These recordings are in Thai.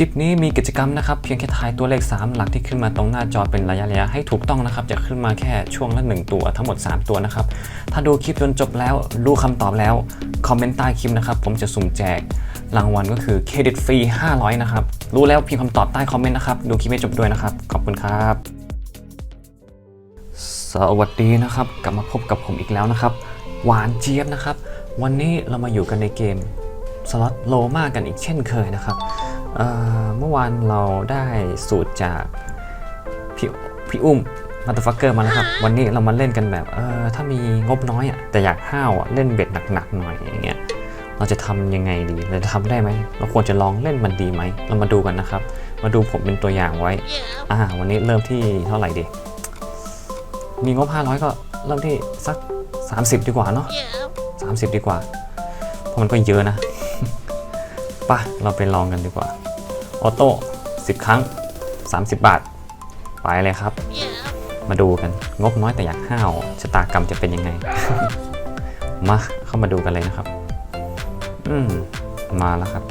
ลิปนี้มีกิจกรรมนะครับ เพียงแค่ทายตัวเลข 3 หลักที่ขึ้นมาตรงหน้าจอเป็นระยะระยะให้ถูกต้องนะครับจะขึ้นมาแค่ช่วงละ 1 ตัวทั้งหมด 3 ตัวนะครับ ถ้าดูคลิปจนจบแล้วรู้คำตอบแล้ว คอมเมนต์ใต้คลิปนะครับ ผมจะสุ่มแจกรางวัลก็คือเครดิตฟรี 500 นะครับ รู้แล้วพิมพ์คำตอบใต้คอมเมนต์นะครับ ดูคลิปให้จบด้วยนะครับ ขอบคุณครับ สวัสดีนะครับ กลับมาพบกับผมอีกแล้วนะครับ หวานเจี๊ยบนะครับ วันนี้เรามาอยู่กันในเกมสล็อตโลมากันอีกเช่นเคยนะครับ เอ่อเมื่อวานเราได้สูตรจากพี่พี่อุ้มมาตฟักเกอร์มาแล้วครับ วันนี้เรามาเล่นกันแบบเออถ้ามีงบน้อยอะแต่อยากห้าวอะเล่นเบ็ดหนักๆหน่อยอย่างเงี้ยเราจะทำยังไงดีเราจะทำได้ไหมเราควรจะลองเล่นมันดีไหมเรามาดูกันนะครับ มาดูผมเป็นตัวอย่างไว้อ่าวันนี้เริ่มที่เท่าไหร่ดีมีงบ 500 ก็เริ่มที่สัก 30 ดีกว่าเนาะ30 ดีกว่าเพราะมันก็เยอะนะไป่ะเราไปลองกันดีกว่า ออโต้10 ครั้ง 30 บาท ไปเลยครับ มาดูกัน งบน้อยแต่อยากห้าวชะตากรรมจะเป็นยังไง มาเข้ามาดูกันเลยนะครับ อืม มาแล้วครับ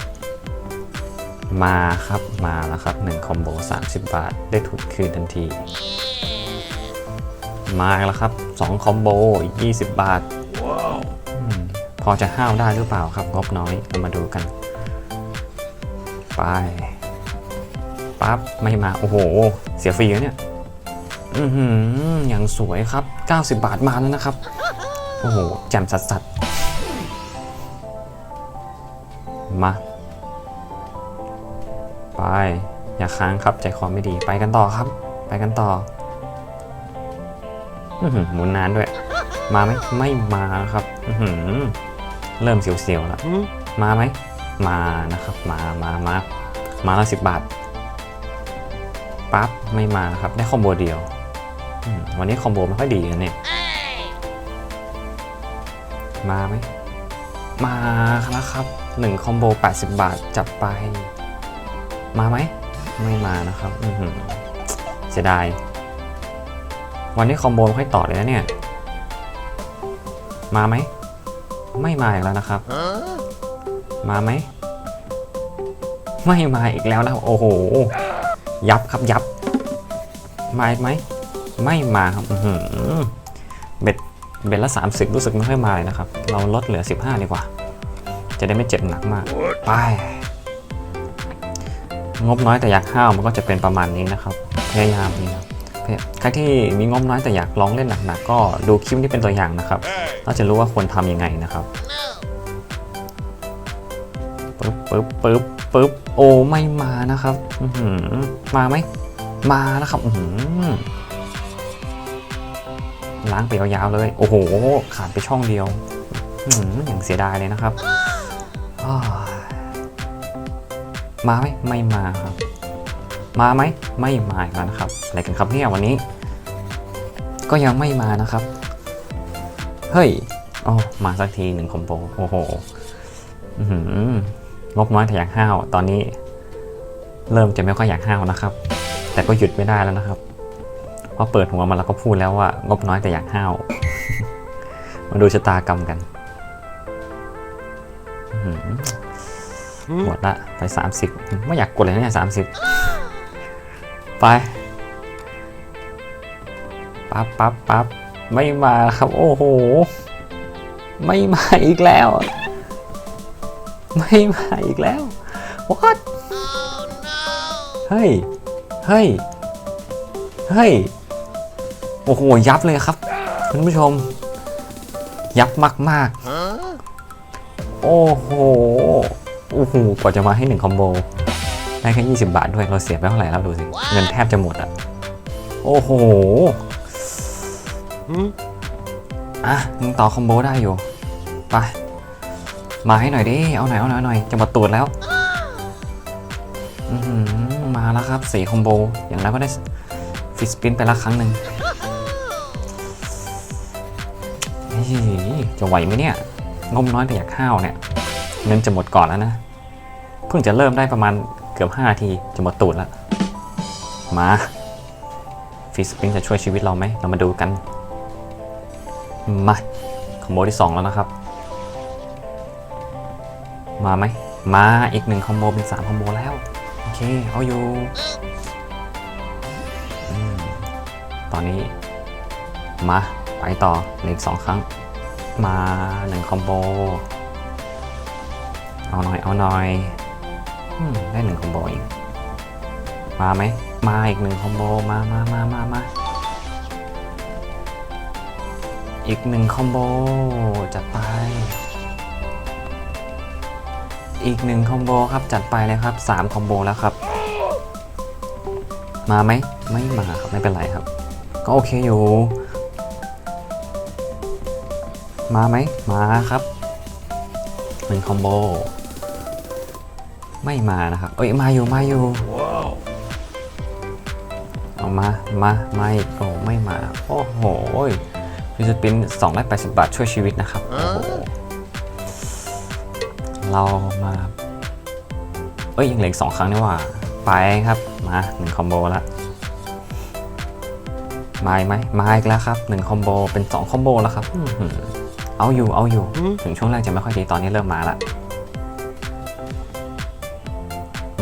มาครับมาแล้วครับ1คอมโบ30 บาท ได้ทุนคืนทันที มาแล้วครับ2คอมโบอีก20 บาทอืมพอจะห้าวได้หรือเปล่าครับงบน้อยเรามาดูกัน ไปปั๊บไม่มา โอ้โห เสียฟรีแล้วเนี่ย อือหืออย่างสวยครับ 90 บาทมาแล้วนะครับ โอ้โห แจ่มสัสสัสๆมา ไป อย่าค้างครับ ใจคอไม่ดี ไปกันต่อครับ ไปกันต่อ อื้อหือหมุนนานด้วย มาไหม ไม่มาครับ อื้อหือ เริ่มเสียวๆแล้ว มาไหม มานะครับ มามามามาละสิบบาทปั๊บไม่มาครับ ได้คอมโบเดียว วันนี้คอมโบไม่ค่อยดีนะเนี่ย มาไหม มาแล้วครับหนึ่งคอมโบ 80 บาทจับไป มาไหม ไม่มานะครับเสียดาย วันนี้คอมโบไม่ค่อยต่อเลยนะเนี่ย มาไหม ไม่มาอีกแล้วนะครับ มาไหม ไม่มาอีกแล้วนะโอ้โห ยับครับยับ มาอีกไหม ไม่มาครับอื้อหือเบ็ดเบ็ดละ 30 รู้สึกไม่ค่อยมาเลยนะครับ เราลดเหลือ 15 ดีกว่า จะได้ไม่เจ็บหนักมาก ไป งบน้อยแต่อยากห้าวมันก็จะเป็นประมาณนี้นะครับ พยายามนี่ครับใครที่มีงบน้อยแต่อยากลองเล่นหนักๆก็ดูคลิปนี้เป็นตัวอย่างนะครับเราจะรู้ว่าควรทำยังไงนะครับ ปึ๊บปึ๊บปึ๊บปึ๊บโอ้ไม่มานะครับอืมาไหมมาแล้วครับอืล้างไปยาวๆเลย โอ้โห ขาดไปช่องเดียวอือย่างเสียดายเลยนะครับมาไหมไม่มาครับ มาไหมไม่มาแล้วนะครับอะไรกันครับเนี่ยวันนี้ ก็ยังไม่มานะครับ เฮ้ยอ๋อมาสักทีหนึ่งคอมโบโอ้โหอือ งบน้อยแต่อยากห้าวตอนนี้ เริ่มจะไม่ค่อยอยากห้าวนะครับ แต่ก็หยุดไม่ได้แล้วนะครับเพราะเปิดหัวมาแล้วก็พูดแล้วว่างบน้อยแต่อยากห้าวมาดูชะตากรรมกันหมดละไป 30 ไม่อยากกดเลยเนี่ยสามสิบไปปั๊บปั๊บปั๊บไม่มาครับ โอ้โห ไม่มาอีกแล้ว ไม่มาอีกแล้ว what เฮ้ย เฮ้ย เฮ้ย โอ้โห ยับเลยครับคุณผู้ชม ยับมากๆ โอ้โห โอ้โห กว่าจะมาให้หนึ่งคอมโบ ได้แค่20 บาทด้วย เราเสียไปเท่าไหร่แล้วดูสิ เงินแทบจะหมดอะ โอ้โหอะยังต่อคอมโบได้อยู่ ไป มาให้หน่อยดิ เอาหน่อยเอาหน่อยหน่อยจะหมดตูดแล้วมาแล้วครับสีคอมโบ อย่างนั้นก็ได้ฟิสปินไปละครั้งหนึ่งจะไหวไหมเนี่ยงมน้อยแต่อยากข้าวเนี่ย เงินจะหมดก่อนแล้วนะ เพิ่งจะเริ่มได้ประมาณเกือบ5นาทีจะหมดตูดแล้วมาฟิสปินจะช่วยชีวิตเราไหม เรามาดูกัน มาคอมโบที่ 2 แล้วนะครับ มาไหม มาอีกหนึ่งคอมโบเป็น3คอมโบแล้ว โอเค เอาอยู่ตอนนี้ มา ไปต่อหลืออีกสองครั้ง มาหนึ่งคอมโบ เอาหน่อย เอาหน่อยอได้หนึ่งคอมโบเองมาไหม มาอีกหนึ่งคอมโบ มามามามามาอีกหนึ่งคอมโบ จัดไป อีกหนึ่งคอมโบครับจัดไปเลยครับสามคอมโบแล้วครับ มาไหมไม่มาครับไม่เป็นไรครับ ก็โอเคอยู่ มาไหมมาครับหนึ่งคอมโบไม่มานะครับ เอ้ยมาอยู่มาอยู่เอามา มามาอีกโอ้ไม่มา โอ้โหฟิสปิน280บาทช่วยชีวิตนะครับโอ้โห เรามาเอ้ยยังเหลืออีกสองครั้งนี่หว่า ไปครับมาหนึ่งคอมโบละมาอีกไหมมาอีกแล้วครับหนึ่งคอมโบเป็นสองคอมโบแล้วครับอื้อหือเอาอยู่เอาอยู่ ถึงช่วงแรกจะไม่ค่อยดีตอนนี้เริ่มมาละ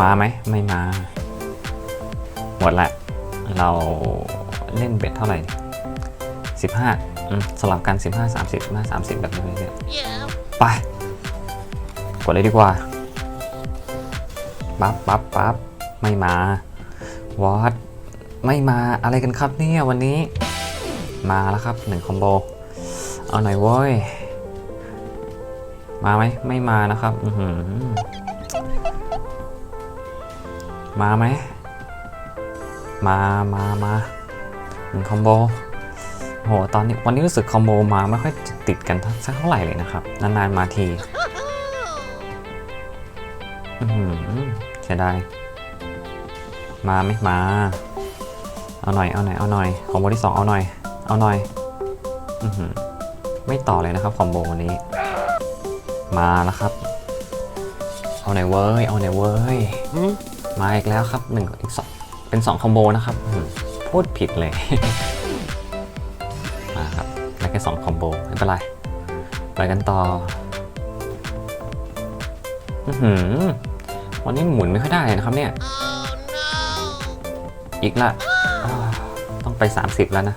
มาไหมไม่มา หมดละเราเล่นเบ็ดเท่าไหร่สิบห้าสลับกัน15 30 15 30แบบนี้เรื่อยๆไปก ดเลยดีกว่าปั๊บปั๊บปั๊บไม่มาวอดไม่มาอะไรกันครับเนี่ยวันนี้ มาแล้วครับหนึ่งคอมโบ เอาหน่อยเว้ย มาไหมไม่มานะครับอือหือมาไหมมามามาหนึ่งคอมโบโหตอนนี้วันนี้รู้สึกคอมโบมาไม่ค่อยติดกันสักเท่าไหร่เลยนะครับ นานๆมาที เสียดายมาไหมมา เอาหน่อย เอาหน่อย เอาหน่อย คอมโบที่สองเอาหน่อย เอาหน่อยอือหือไม่ต่อเลยนะครับคอมโบวันนี้ มาแล้วครับ เอาหน่อยเว้ย เอาหน่อยเว้ย มาอีกแล้วครับหนึ่งอีกสองเป็นสองคอมโบนะครับพูดผิดเลย มาครับได้แค่สองคอมโบไม่เป็นไร ไปกันต่อ อือหือ วันนี้หมุนไม่ค่อยได้นะครับเนี่ย อีกละ ต้องไป 30 แล้วนะ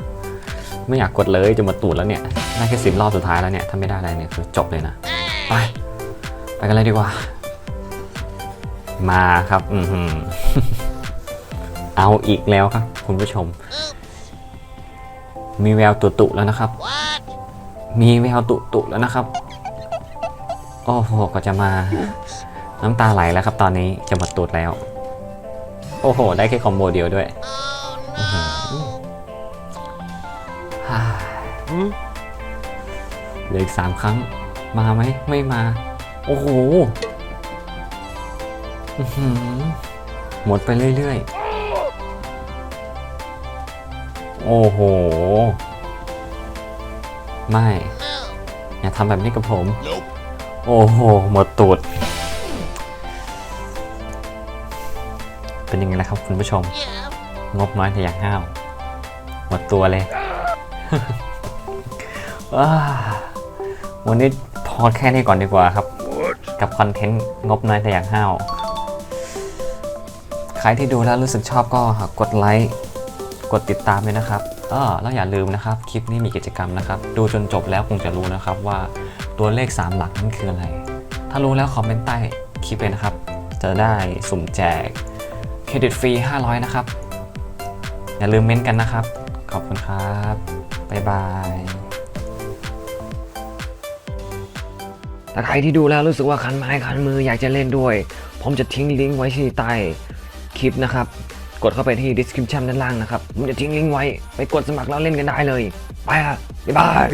ไม่อยากกดเลยจะหมดตูดแล้วเนี่ยได้แค่สิบรอบสุดท้ายแล้วเนี่ย ถ้าไม่ได้อะไรเนี่ยคือจบเลยนะ ไป ไปกันเลยดีกว่า มาครับ อือหือเอาอีกแล้วครับ คุณผู้ชม มีแววตุตุแล้วนะครับ มีแววตุตุแล้วนะครับ โอ้โหก็จะมา น้ำตาไหลแล้วครับตอนนี้จะหมดตูดแล้ว โอ้โห ได้แค่คอมโบเดียวด้วยอื้อหือฮ่าเหลืออีกสามครั้ง มาไหมไม่มา โอ้โหอื้อหือหมดไปเรื่อยๆ โอ้โห ไม่ อย่าทำแบบนี้กับผม โอ้โห หมดตูด ยังไงล่ะครับคุณผู้ชม งบน้อยแต่อยากห้าว หมดตัวเลยว้าวันนี้พอแค่นี้ก่อนดีกว่าครับ กับคอนเทนต์งบน้อยแต่อยากห้าว ใครที่ดูแล้วรู้สึกชอบก็กดไลค์กดติดตามเลยนะครับเออแล้วอย่าลืมนะครับ คลิปนี้มีกิจกรรมนะครับ ดูจนจบแล้วคงจะรู้นะครับว่าตัวเลข 3 หลักนั้นคืออะไร ถ้ารู้แล้วคอมเมนต์ใต้คลิปเลยนะครับ จะได้สุ่มแจก เครดิตฟรี 500 นะครับ อย่าลืมเม้นต์กันนะครับ ขอบคุณครับ บ๊ายบายถ้าใครที่ดูแล้วรู้สึกว่าคันไม้คันมืออยากจะเล่นด้วย ผมจะทิ้งลิงก์ไว้ที่ใต้คลิปนะครับ กดเข้าไปที่ description ด้านล่างนะครับ ผมจะทิ้งลิงก์ไว้ ไปกดสมัครแล้วเล่นกันได้เลย ไปละบ๊ายบาย